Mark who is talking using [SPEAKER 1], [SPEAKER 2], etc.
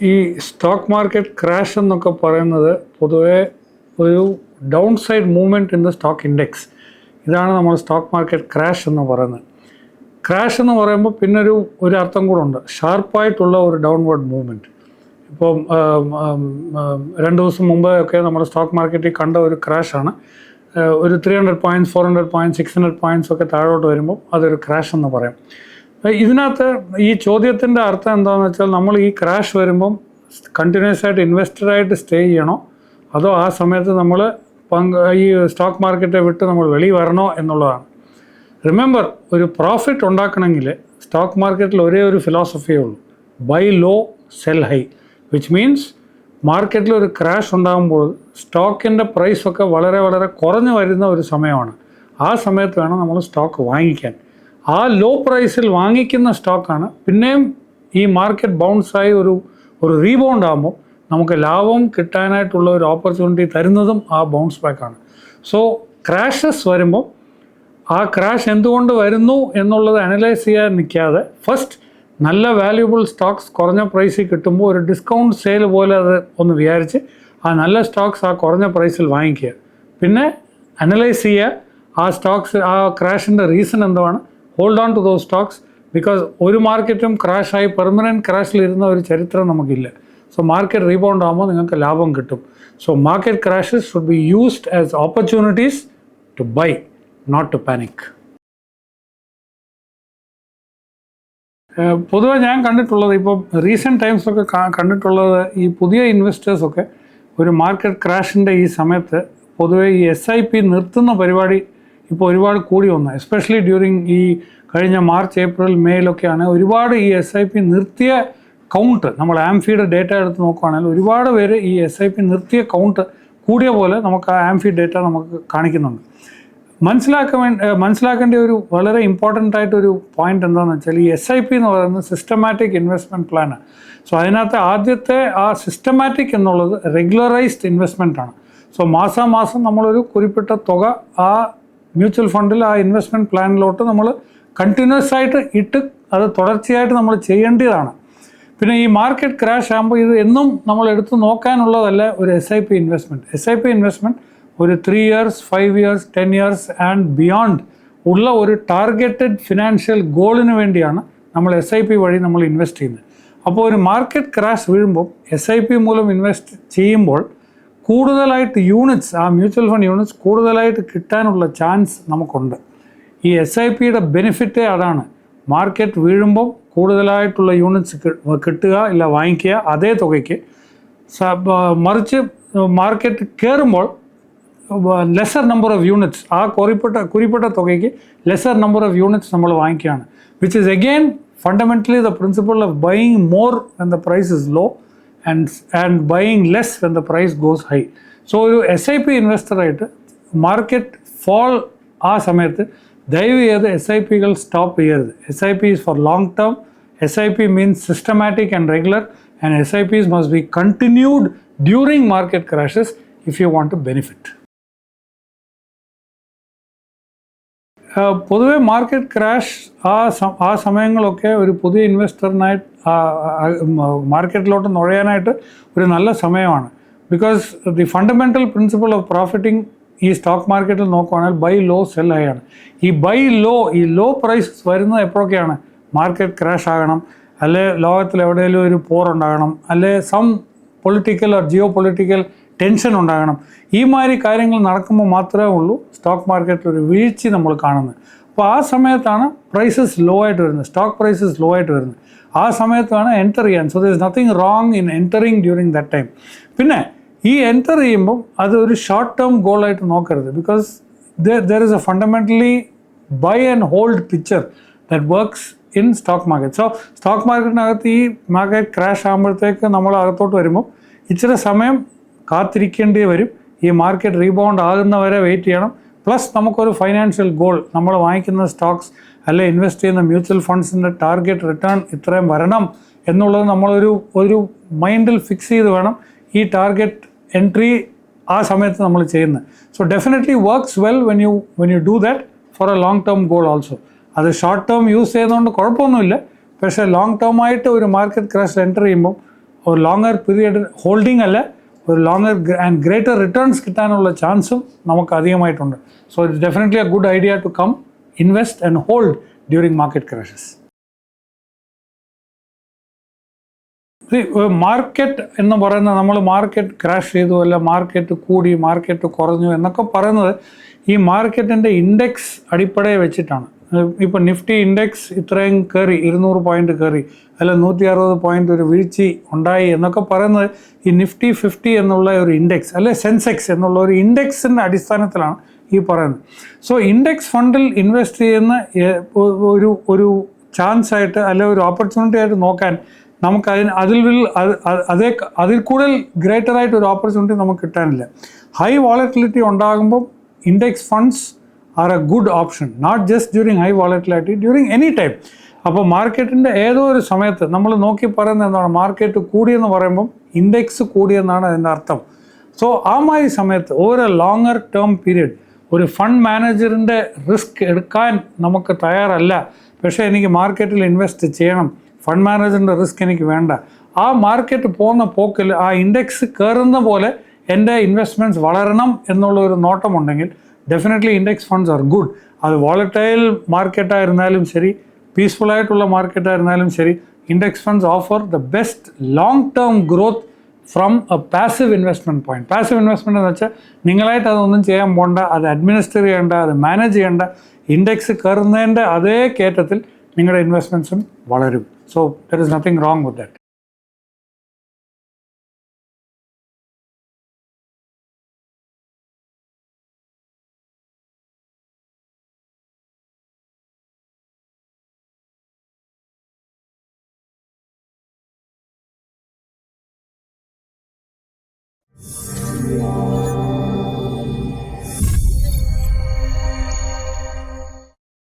[SPEAKER 1] ഈ stock market crash എന്നൊക്കെ പറയുന്നത് പൊതുവേ ഒരു down side movement in the stock index ഇതാണ് നമ്മൾ സ്റ്റോക്ക് മാർക്കറ്റ് ക്രാഷ് എന്ന് പറയുന്നത്. ക്രാഷ് എന്ന് പറയുമ്പോൾ പിന്നൊരു ഒരു അർത്ഥം കൂടെ ഉണ്ട്. ഷാർപ്പായിട്ടുള്ള ഒരു ഡൗൺവേർഡ് മൂവ്മെന്റ് ഇപ്പം രണ്ട് ദിവസം മുമ്പ് ഒക്കെ നമ്മുടെ സ്റ്റോക്ക് മാർക്കറ്റിൽ കണ്ട ഒരു ക്രാഷാണ് ഒരു three hundred points four hundred points six hundred points ഒക്കെ താഴോട്ട് വരുമ്പോൾ അതൊരു ക്രാഷ് എന്ന് പറയാം. ഇതിനകത്ത് ഈ ചോദ്യത്തിന്റെ അർത്ഥം എന്താണെന്ന് വെച്ചാൽ നമ്മൾ ഈ ക്രാഷ് വരുമ്പം കണ്ടിന്യൂസ് ആയിട്ട് ഇൻവെസ്റ്റഡായിട്ട് സ്റ്റേ ചെയ്യണോ? അതോ ആ സമയത്ത് നമ്മൾ പങ്ക് ഈ സ്റ്റോക്ക് മാർക്കറ്റെ വിട്ട് നമ്മൾ വെളി വരണോ എന്നുള്ളതാണ്. റിമെമ്പർ ഒരു പ്രോഫിറ്റ് ഉണ്ടാക്കണമെങ്കിൽ സ്റ്റോക്ക് മാർക്കറ്റിൽ ഒരേ ഒരു ഫിലോസഫിയേ ഉള്ളൂ. Buy low sell high which means മാർക്കറ്റിൽ ഒരു ക്രാഷ് ഉണ്ടാകുമ്പോൾ സ്റ്റോക്കിന്റെ പ്രൈസൊക്കെ വളരെ വളരെ കുറഞ്ഞു വരുന്ന ഒരു സമയമാണ്. ആ സമയത്ത് വേണം നമ്മൾ സ്റ്റോക്ക് വാങ്ങിക്കാൻ. ആ ലോ പ്രൈസിൽ വാങ്ങിക്കുന്ന സ്റ്റോക്കാണ് പിന്നെയും ഈ മാർക്കറ്റ് ബൗൺസായി ഒരു ഒരു റീബൗണ്ട് ആകുമ്പോൾ നമുക്ക് ലാഭം കിട്ടാനായിട്ടുള്ള ഒരു ഓപ്പർച്യൂണിറ്റി തരുന്നതും ആ ബൗൺസ് ബാക്കാണ് സോ ക്രാഷസ് വരുമ്പോൾ ആ ക്രാഷ് എന്തുകൊണ്ട് വരുന്നു എന്നുള്ളത് അനലൈസ് ചെയ്യാൻ നിൽക്കാതെ ഫസ്റ്റ് നല്ല വാല്യൂബിൾ സ്റ്റോക്സ് കുറഞ്ഞ പ്രൈസിൽ കിട്ടുമ്പോൾ ഒരു ഡിസ്കൗണ്ട് സെയിൽ പോലെ അത് ഒന്ന് വിചാരിച്ച് ആ നല്ല സ്റ്റോക്സ് ആ കുറഞ്ഞ പ്രൈസിൽ വാങ്ങിക്കുക. പിന്നെ അനലൈസ് ചെയ്യുക ആ സ്റ്റോക്സ് ആ ക്രാഷിന്റെ റീസൺ എന്താണ് hold on to those stocks because ഒരു മാർക്കറ്റും ക്രാഷായി പെർമനന്റ് ക്രാഷിലിരുന്ന ഒരു ചരിത്രം നമുക്കില്ല. സോ മാർക്കറ്റ് റീബൗണ്ട് ആകുമ്പോൾ നിങ്ങൾക്ക് ലാഭം കിട്ടും. So market crashes should be used as opportunities to buy not to panic പൊതുവെ ഞാൻ കണ്ടിട്ടുള്ളത് ഇപ്പം റീസെന്റ് ടൈംസൊക്കെ കണ്ടിട്ടുള്ളത് ഈ പുതിയ ഇൻവെസ്റ്റേഴ്സൊക്കെ ഒരു മാർക്കറ്റ് ക്രാഷിന്റെ ഈ സമയത്ത് പൊതുവെ ഈ എസ് ഐ പി നിർത്തുന്ന പരിപാടി ഇപ്പോൾ ഒരുപാട് കൂടി വന്നു. എസ്പെഷ്യലി ഡ്യൂറിങ് ഈ കഴിഞ്ഞ മാർച്ച് ഏപ്രിൽ മേയിലൊക്കെയാണ് ഒരുപാട് ഈ എസ് ഐ പി നിർത്തിയ കൗണ്ട് നമ്മൾ ആംഫിയുടെ ഡേറ്റ എടുത്ത് നോക്കുകയാണെങ്കിൽ ഒരുപാട് പേര് ഈ എസ് ഐ പി നിർത്തിയ കൗണ്ട് കൂടിയ പോലെ നമുക്ക് ആ ആംഫി ഡേറ്റ നമുക്ക് കാണിക്കുന്നുണ്ട്. മനസ്സിലാക്കാൻ മനസ്സിലാക്കേണ്ട ഒരു വളരെ ഇമ്പോർട്ടന്റ് ആയിട്ടൊരു പോയിന്റ് എന്താണെന്ന് വെച്ചാൽ ഈ എസ് ഐ പി എന്ന് പറയുന്നത് സിസ്റ്റമാറ്റിക് ഇൻവെസ്റ്റ്മെന്റ് പ്ലാനാണ് സോ അതിനകത്ത് ആദ്യത്തെ ആ സിസ്റ്റമാറ്റിക് എന്നുള്ളത് റെഗുലറൈസ്ഡ് ഇൻവെസ്റ്റ്മെന്റ് ആണ്. സോ മാസാമാസം നമ്മളൊരു കുറിപ്പിട്ട തുക ആ മ്യൂച്വൽ ഫണ്ടിൽ ആ ഇൻവെസ്റ്റ്മെന്റ് പ്ലാനിലോട്ട് നമ്മൾ കണ്ടിന്യൂസ് ആയിട്ട് ഇട്ട് അത് തുടർച്ചയായിട്ട് നമ്മൾ ചെയ്യേണ്ടതാണ്. പിന്നെ ഈ മാർക്കറ്റ് ക്രാഷ് ആകുമ്പോൾ ഇത് എന്നും നമ്മൾ എടുത്ത് നോക്കാനുള്ളതല്ല ഒരു S I P investment S I P investment ഒരു three years five years ten years and beyond ഉള്ള ഒരു ടാർഗറ്റഡ് ഫിനാൻഷ്യൽ ഗോളിന് വേണ്ടിയാണ് നമ്മൾ എസ് ഐ പി വഴി നമ്മൾ ഇൻവെസ്റ്റ് ചെയ്യുന്നത്. അപ്പോൾ ഒരു മാർക്കറ്റ് ക്രാഷ് വീഴുമ്പോൾ എസ് ഐ പി മൂലം ഇൻവെസ്റ്റ് ചെയ്യുമ്പോൾ കൂടുതലായിട്ട് യൂണിറ്റ്സ് ആ മ്യൂച്വൽ ഫണ്ട് യൂണിറ്റ്സ് കൂടുതലായിട്ട് കിട്ടാനുള്ള ചാൻസ് നമുക്കുണ്ട്. ഈ എസ് ഐ പിയുടെ ബെനിഫിറ്റേ അതാണ്. മാർക്കറ്റ് വീഴുമ്പം കൂടുതലായിട്ടുള്ള യൂണിറ്റ്സ് കിട്ടുക ഇല്ല വാങ്ങിക്കുക അതേ തുകയ്ക്ക്. മറിച്ച് മാർക്കറ്റ് കയറുമ്പോൾ ലെസർ നമ്പർ ഓഫ് യൂണിറ്റ്സ് ആ കുറിപ്പെട്ട കുറിപ്പെട്ട തുകയ്ക്ക് ലെസർ നമ്പർ ഓഫ് യൂണിറ്റ്സ് നമ്മൾ വാങ്ങിക്കുകയാണ്. Which is again fundamentally the principle of buying more and the price is low and and buying less when the price goes high so ഒരു S I P ഇൻവെസ്റ്ററായിട്ട് market fall ആ സമയത്ത് ദയവ് ചെയ്ത് S I പികൾ stop ചെയ്യരുത് S I P is for long term S I P means systematic and regular and S I Ps must be continued during market crashes if you want to benefit പൊതുവെ market crash ആ ആ സമയങ്ങളൊക്കെ ഒരു പുതിയ ഇൻവെസ്റ്ററിനായിട്ട് മാർക്കറ്റിലോട്ട് നുഴയാനായിട്ട് ഒരു നല്ല സമയമാണ്. Because the fundamental principle of profiting ഈ stock മാർക്കറ്റിൽ നോക്കുവാണെങ്കിൽ ബൈ ലോ സെൽ ഹൈ ആണ്. ഈ ബൈ ലോ ഈ ലോ പ്രൈസ് വരുന്നത് എപ്പോഴൊക്കെയാണ്? മാർക്കറ്റ് ക്രാഷ് ആകണം അല്ലെ ലോകത്തിൽ എവിടെയെങ്കിലും ഒരു പോർ ഉണ്ടാകണം അല്ലെ some political or geopolitical tension ഉണ്ടാകണം. ഈ മാതിരി കാര്യങ്ങൾ നടക്കുമ്പോൾ മാത്രമേ ഉള്ളൂ സ്റ്റോക്ക് മാർക്കറ്റിൽ ഒരു വീഴ്ച നമ്മൾ കാണുന്നത്. അപ്പോൾ ആ സമയത്താണ് പ്രൈസസ് ലോ ആയിട്ട് വരുന്നത്. സ്റ്റോക്ക് പ്രൈസസ് ലോ ആയിട്ട് വരുന്നത്. ആ സമയത്താണ് എന്റർ ചെയ്യാൻ. So there is nothing wrong in entering during that time പിന്നെ ഈ എന്റർ ചെയ്യുമ്പോൾ അത് ഒരു ഷോർട്ട് ടേം ഗോളായിട്ട് നോക്കരുത്. Because there is a fundamentally buy and hold picture that works in stock market so stock മാർക്കറ്റിനകത്ത് ഈ മാർക്കറ്റ് ക്രാഷ് ആകുമ്പോഴത്തേക്ക് നമ്മൾ അകത്തോട്ട് വരുമ്പോൾ ഇച്ചിരി സമയം കാത്തിരിക്കേണ്ടി വരും. ഈ മാർക്കറ്റ് റീബൗണ്ട് ആകുന്നവരെ വെയിറ്റ് ചെയ്യണം. പ്ലസ് നമുക്കൊരു ഫൈനാൻഷ്യൽ ഗോൾ നമ്മൾ വാങ്ങിക്കുന്ന സ്റ്റോക്സ് അല്ലെ ഇൻവെസ്റ്റ് ചെയ്യുന്ന മ്യൂച്വൽ ഫണ്ട്സിന്റെ ടാർഗറ്റ് റിട്ടേൺ ഇത്രയും വരണം എന്നുള്ളത് നമ്മളൊരു ഒരു മൈൻഡിൽ ഫിക്സ് ചെയ്ത് വേണം ഈ ടാർഗറ്റ് എൻട്രി ആ സമയത്ത് നമ്മൾ ചെയ്യുന്നത്. So definitely works well when you when you do that for a long term goal also അത് ഷോർട്ട് ടേം യൂസ് ചെയ്യുന്നതുകൊണ്ട് കുഴപ്പമൊന്നുമില്ല. പക്ഷേ ലോങ് ടേം ആയിട്ട് ഒരു മാർക്കറ്റ് ക്രാഷ് എന്റർ ചെയ്യുമ്പോൾ ഒരു ലോങ്ങർ പീരിയഡ് ഹോൾഡിംഗ് അല്ല. ഒരു ലോങ്ങർ ആൻഡ് ഗ്രേറ്റർ റിട്ടേൺസ് കിട്ടാനുള്ള ചാൻസും നമുക്ക് അധികമായിട്ടുണ്ട്. So it's definitely a good idea to come invest and hold during market crashes market എന്ന് പറയുന്ന നമ്മൾ മാർക്കറ്റ് ക്രാഷ് ചെയ്തു അല്ല മാർക്കറ്റ് കൂടി മാർക്കറ്റ് കുറഞ്ഞു എന്നൊക്കെ പറയുന്നത് ഈ മാർക്കറ്റിന്റെ ഇൻഡെക്സ് അടിപ്പടയെ വെച്ചിട്ടാണ്. ഇപ്പോൾ നിഫ്റ്റി ഇൻഡെക്സ് ഇത്രയും കയറി ഇരുന്നൂറ് പോയിന്റ് കയറി അല്ല നൂറ്റി അറുപത് പോയിന്റ് ഒരു വീഴ്ച ഉണ്ടായി എന്നൊക്കെ പറയുന്നത് ഈ നിഫ്റ്റി ഫിഫ്റ്റി എന്നുള്ള ഒരു ഇൻഡെക്സ് അല്ലെ സെൻസെക്സ് എന്നുള്ള ഒരു ഇൻഡെക്സിന്റെ അടിസ്ഥാനത്തിലാണ് ഈ പറയുന്നത്. സോ ഇൻഡെക്സ് ഫണ്ടിൽ ഇൻവെസ്റ്റ് ചെയ്യുന്ന ഒരു ഒരു ചാൻസ് ആയിട്ട് അല്ലെ ഒരു ഓപ്പർച്യൂണിറ്റി ആയിട്ട് നോക്കാൻ നമുക്ക് അതിന് അതിൽ വിൽ അത് അത് അതേ അതിൽ കൂടുതൽ ഗ്രേറ്റർ ആയിട്ട് ഒരു ഓപ്പർച്യൂണിറ്റി നമുക്ക് കിട്ടാനില്ല. ഹൈ വോളറ്റിലിറ്റി ഉണ്ടാകുമ്പോൾ index funds are a good option not just during high volatility during any time അപ്പോൾ മാർക്കറ്റിന്റെ ഏതോ ഒരു സമയത്ത് നമ്മൾ നോക്കി പറയുന്നത് എന്താണ്? മാർക്കറ്റ് കൂടിയെന്ന് പറയുമ്പം ഇൻഡെക്സ് കൂടിയെന്നാണ് അതിന്റെ അർത്ഥം. സോ ആ മാതിരി സമയത്ത് ഓരോ ലോങ്ങർ ടേം പീരീഡ് ഒരു ഫണ്ട് മാനേജറിന്റെ റിസ്ക് എടുക്കാൻ നമുക്ക് തയ്യാറല്ല. പക്ഷേ എനിക്ക് മാർക്കറ്റിൽ ഇൻവെസ്റ്റ് ചെയ്യണം. ഫണ്ട് മാനേജറിന്റെ റിസ്ക് എനിക്ക് വേണ്ട. ആ മാർക്കറ്റ് പോകുന്ന പോക്കിൽ ആ ഇൻഡെക്സ് കയറുന്ന പോലെ എന്റെ ഇൻവെസ്റ്റ്മെന്റ്സ് വളരണം എന്നുള്ള ഒരു നോട്ടമുണ്ടെങ്കിൽ definitely index funds are good അത് വോളറ്റൈൽ മാർക്കറ്റായിരുന്നാലും ശരി പീസ്ഫുള്ളായിട്ടുള്ള ആയിട്ടുള്ള മാർക്കറ്റായിരുന്നാലും ശരി index funds offer the best long term growth from a passive investment point passive investment എന്ന് വെച്ചാൽ നിങ്ങളായിട്ട് അതൊന്നും ചെയ്യാൻ പോകണ്ട അത് അഡ്മിനിസ്റ്റർ ചെയ്യേണ്ട അത് മാനേജ് ചെയ്യേണ്ട ഇൻഡെക്സ് കയറുന്നതിന്റെ അതേ കയറ്റത്തിൽ നിങ്ങളുടെ ഇൻവെസ്റ്റ്മെന്റ്സും വളരും. So there is nothing wrong with that 嗯